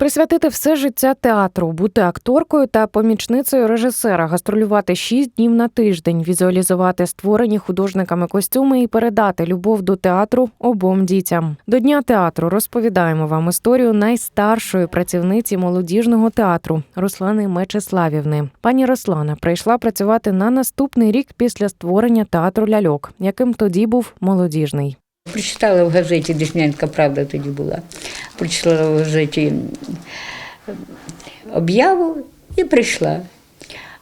Присвятити все життя театру, бути акторкою та помічницею режисера, гастролювати шість днів на тиждень, візуалізувати створені художниками костюми і передати любов до театру обом дітям. До дня театру розповідаємо вам історію найстаршої працівниці молодіжного театру Руслани Мечеславівни. Пані Руслана прийшла працювати на наступний рік після створення театру ляльок, яким тоді був молодіжний. Прочитала в газеті Деснянська правда тоді була. Прочитала в газеті об'яву і прийшла.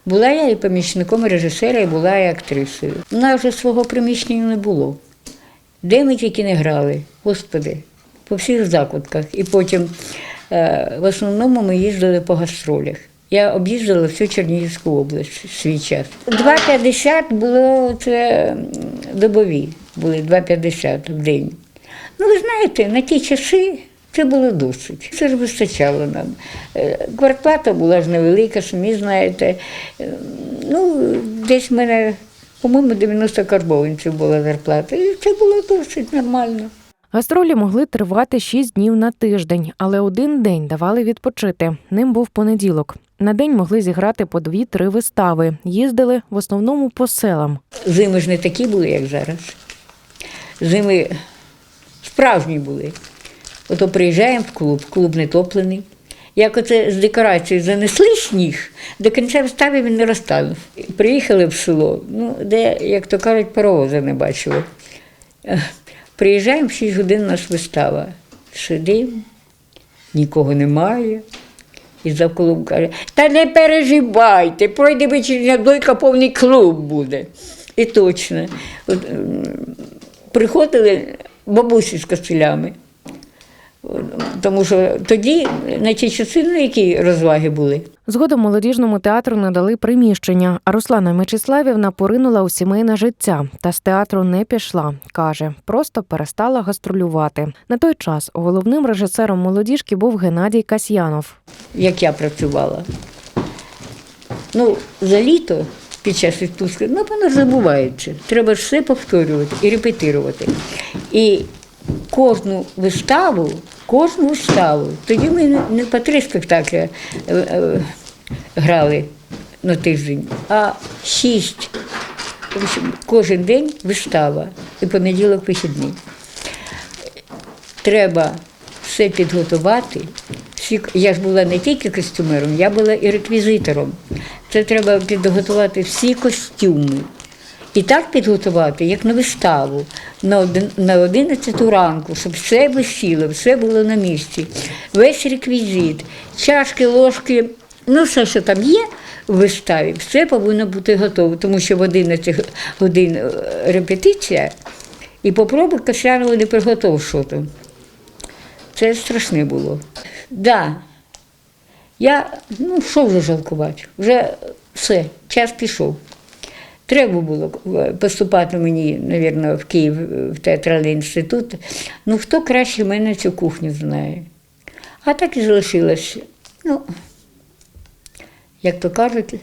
Була я і помічником режисера, і була і актрисою. У нас вже свого приміщення не було. Де ми тільки не грали, господи, по всіх закутках. І потім е, в основному ми їздили по гастролях. Я об'їздила всю Чернігівську область в свій час. 2,50 було це добові, були 2,50 в день. Ну, ви знаєте, на ті часи це було досить. Це ж вистачало нам. Е, Квартплата була ж невелика, самі знаєте. Е, Ну, десь в мене, по-моєму, 90 карбованців була зарплата. І це було досить нормально. Гастролі могли тривати шість днів на тиждень, але один день давали відпочити. Ним був понеділок. На день могли зіграти по дві-три вистави. Їздили в основному по селам. Зими ж не такі були, як зараз. Зими справжні були. Ото приїжджаємо в клуб, клуб не топлений. Як оце з декорації занесли сніг, до кінця вистави він не розтанув. Приїхали в село, ну, де, як то кажуть, паровоза не бачили. Приїжджаємо в 6 годин у нас вистава. Сидимо, нікого немає. І за клуб каже, та не переживайте, пройде вечірня дойка, повний клуб буде. І точно. Приходили бабусі з костелями. Тому що тоді на ті часи, ну, які розваги були. Згодом молодіжному театру надали приміщення, а Руслана Мечиславівна поринула у сімейне життя та з театру не пішла. каже, просто перестала гастролювати. На той час головним режисером молодіжки був Геннадій Касьянов. як я працювала. Ну, за літо під час відпустки, ну, воно забувається. Треба все повторювати і репетирувати. І кожну виставу, кожну виставу, тоді ми не- по три спектаклі е, е, грали на тиждень, а шість. Кожен день вистава і понеділок вихідний треба все підготувати. Я ж була не тільки костюмером, я була і реквізитором. Це треба підготувати всі костюми. І так підготувати, як на виставу, на, один, на 11 ранку, щоб все висіло, все було на місці. Весь реквізит, чашки, ложки, ну все, що там є в виставі, все повинно бути готово, тому що в 11 годин е, репетиція, і попробуй Касянову не приготов. Це страшне було. Да. Я, ну, що вже жалкувати? Вже все, час пішов. Треба було е, поступати мені, мабуть, в Київ е, в театральний інститут. Ну, хто краще мене цю кухню знає? А так і залишилась, ну, як то кажуть,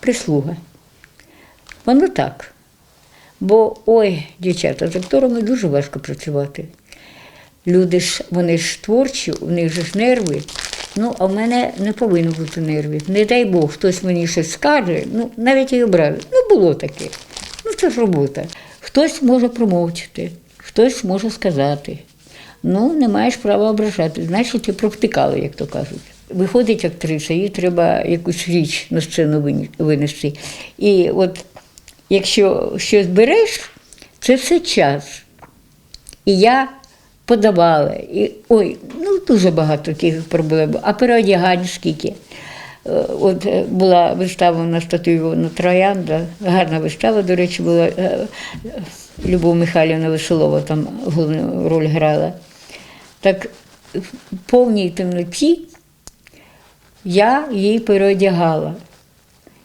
прислуга. Воно так. Бо, ой, дівчата, з акторами дуже важко працювати. Люди ж, вони ж творчі, у них же ж нерви. Ну, а в мене не повинно бути нервів. Не дай Бог, хтось мені щось скаже, ну, навіть і образи. Ну, було таке. Ну, це ж робота. Хтось може промовчати, хтось може сказати. Ну, не маєш права ображати, значить, ти провтикала, як то кажуть. Виходить актриса, їй треба якусь річ на сцену винести. І от якщо щось береш, це все час. І я подавала. І, ой, ну дуже багато таких проблем. А переодягань скільки. Е, От е, була вистава на статуйована Троянда, гарна вистава, до речі, була е, Любов Михайлівна Веселова там головну роль грала. Так в повній темноті я її переодягала.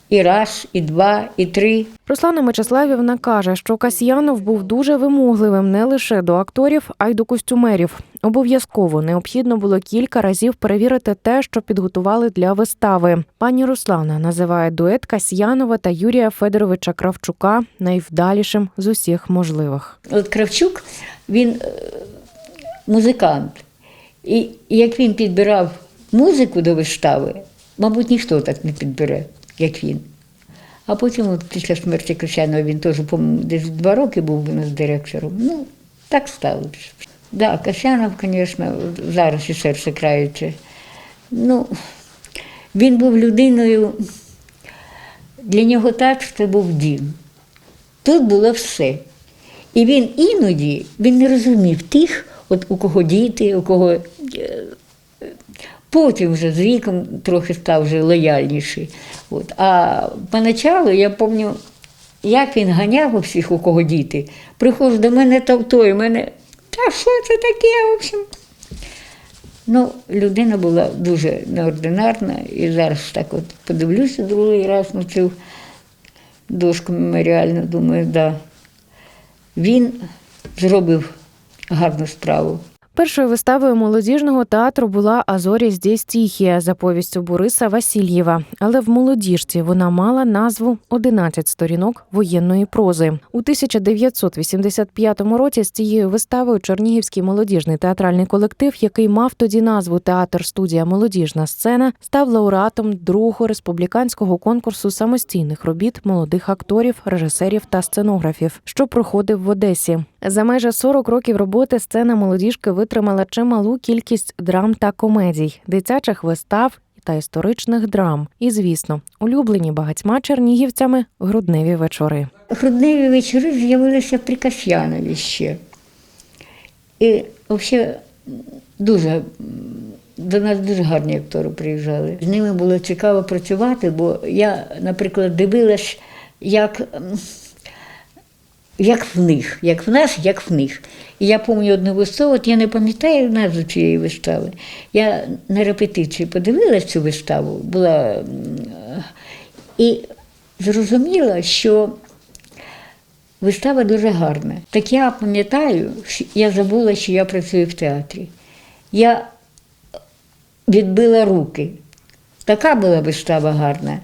І раз, і два, і три. Руслана Мечиславівна каже, що Касьянов був дуже вимогливим не лише до акторів, а й до костюмерів. Обов'язково необхідно було кілька разів перевірити те, що підготували для вистави. Пані Руслана називає дует Касьянова та Юрія Федоровича Кравчука найвдалішим з усіх можливих. От Кравчук, він е, музикант. І як він підбирав музику до вистави, мабуть, ніхто так не підбере, як він. А потім, от, після смерті Косянова, він теж, десь два роки був у нас директором. Ну, так сталося. Да, Касянов, звісно, зараз і серце крається. Ну, він був людиною, для нього так це був дім. Тут було все. І він іноді він не розумів тих, от у кого діти, у кого. Потім вже з віком трохи став вже лояльніший. От. А поначалу я пам'ятаю, як він ганяв у всіх, у кого діти. Приходить до мене тавтою, мене, та що це таке? В общем. Ну, людина була дуже неординарна, і зараз так от подивлюся другий раз на цю дошку меморіальну, думаю, да. Він зробив гарну справу. Першою виставою молодіжного театру була Азорі здесь тихія за повістю Бориса Васильєва. Але в молодіжці вона мала назву «11 сторінок воєнної прози. У 1985 році з цією виставою Чернігівський молодіжний театральний колектив, який мав тоді назву Театр студія Молодіжна сцена, став лауреатом другого республіканського конкурсу самостійних робіт молодих акторів, режисерів та сценографів, що проходив в Одесі. За майже 40 років роботи сцена молодіжки витримала чималу кількість драм та комедій, дитячих вистав та історичних драм. І, звісно, улюблені багатьма чернігівцями грудневі вечори. Грудневі вечори з'явилися при Касьянові ще. І взагалі дуже до нас дуже гарні актори приїжджали. З ними було цікаво працювати, бо я, наприклад, дивилась, як, як в них, як в нас, як в них. І я пам'ятаю одну виставу, от я не пам'ятаю назву цієї вистави. Я на репетиції подивилась цю виставу, була і зрозуміла, що Вистава дуже гарна. Так я пам'ятаю, я забула, що я працюю в театрі. Я відбила руки. Така була вистава гарна.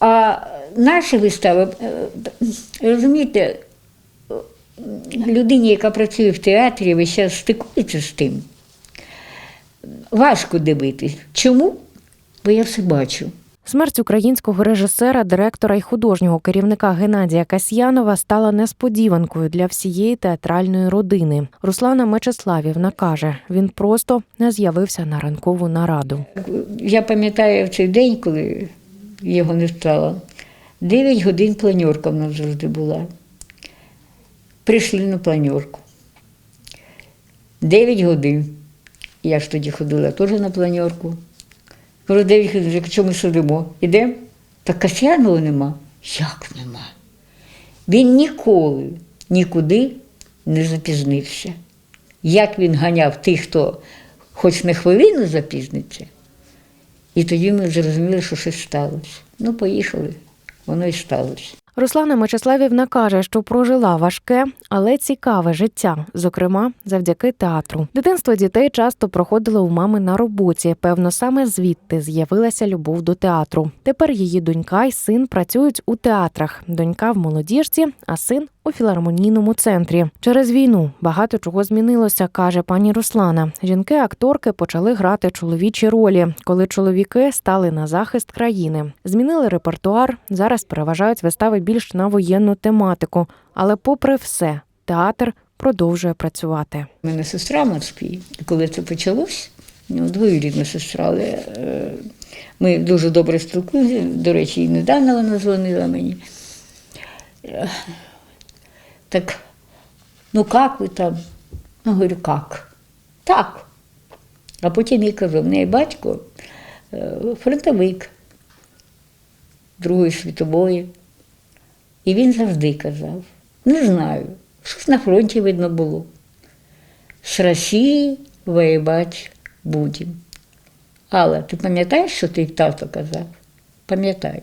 А наша вистава, е, розумієте, е, людині, яка працює в театрі, весь час стикується з тим. Важко дивитись. Чому? Бо я все бачу. Смерть українського режисера, директора і художнього керівника Геннадія Касьянова стала несподіванкою для всієї театральної родини. Руслана Мечеславівна каже, він просто не з'явився на ранкову нараду. Я пам'ятаю в цей день, коли його не стало. Дев'ять годин планьорка в нас завжди була. Прийшли на планьорку. Дев'ять годин. Я ж тоді ходила теж на планьорку. Кажу, дев'ять годин, якщо ми сидимо, ідемо? Так Касьянова нема. Як нема? Він ніколи нікуди не запізнився. Як він ганяв тих, хто хоч на хвилину запізниться, і тоді ми зрозуміли, що щось сталося. Ну, поїхали, воно і сталося. Руслана Мечеславівна каже, що прожила важке, але цікаве життя, зокрема завдяки театру. Дитинство дітей часто проходило у мами на роботі. Певно, саме звідти з'явилася любов до театру. Тепер її донька й син працюють у театрах. Донька в молодіжці, а син у філармонійному центрі. Через війну багато чого змінилося, каже пані Руслана. Жінки-акторки почали грати чоловічі ролі, коли чоловіки стали на захист країни. Змінили репертуар. Зараз переважають вистави більш на воєнну тематику. Але, попри все, театр продовжує працювати. У мене сестра і коли це почалось, двоюрідна сестра, але е, ми дуже добре спілкуємося. До речі, і недавно вона дзвонила мені. Так, ну як ви там? Ну, говорю, як? Так. А потім їй кажу, в неї батько е, фронтовик Другої світової. І він завжди казав: не знаю, щось на фронті видно було. З Росією воювати будемо. Алла, ти пам'ятаєш, що ти тато казав? Пам'ятаю.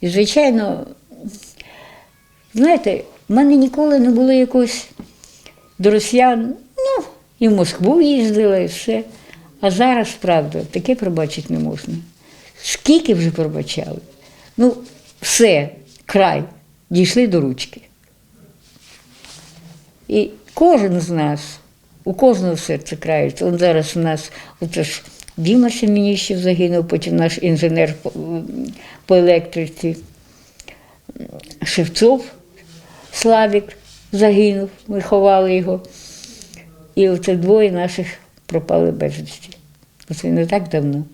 І, звичайно, знаєте, в мене ніколи не було якогось до росіян, ну, і в Москву їздила, і все. А зараз, правда, таке пробачити не можна. Скільки вже пробачали? Ну, все, край, дійшли до ручки. І кожен з нас У кожного серце крається. Он зараз у нас оце ж Діма Семеніщев загинув, потім наш інженер по, по електриці. Шевцов Славік загинув, ми ховали його. І оце двоє наших пропали безвісті. Оце не так давно.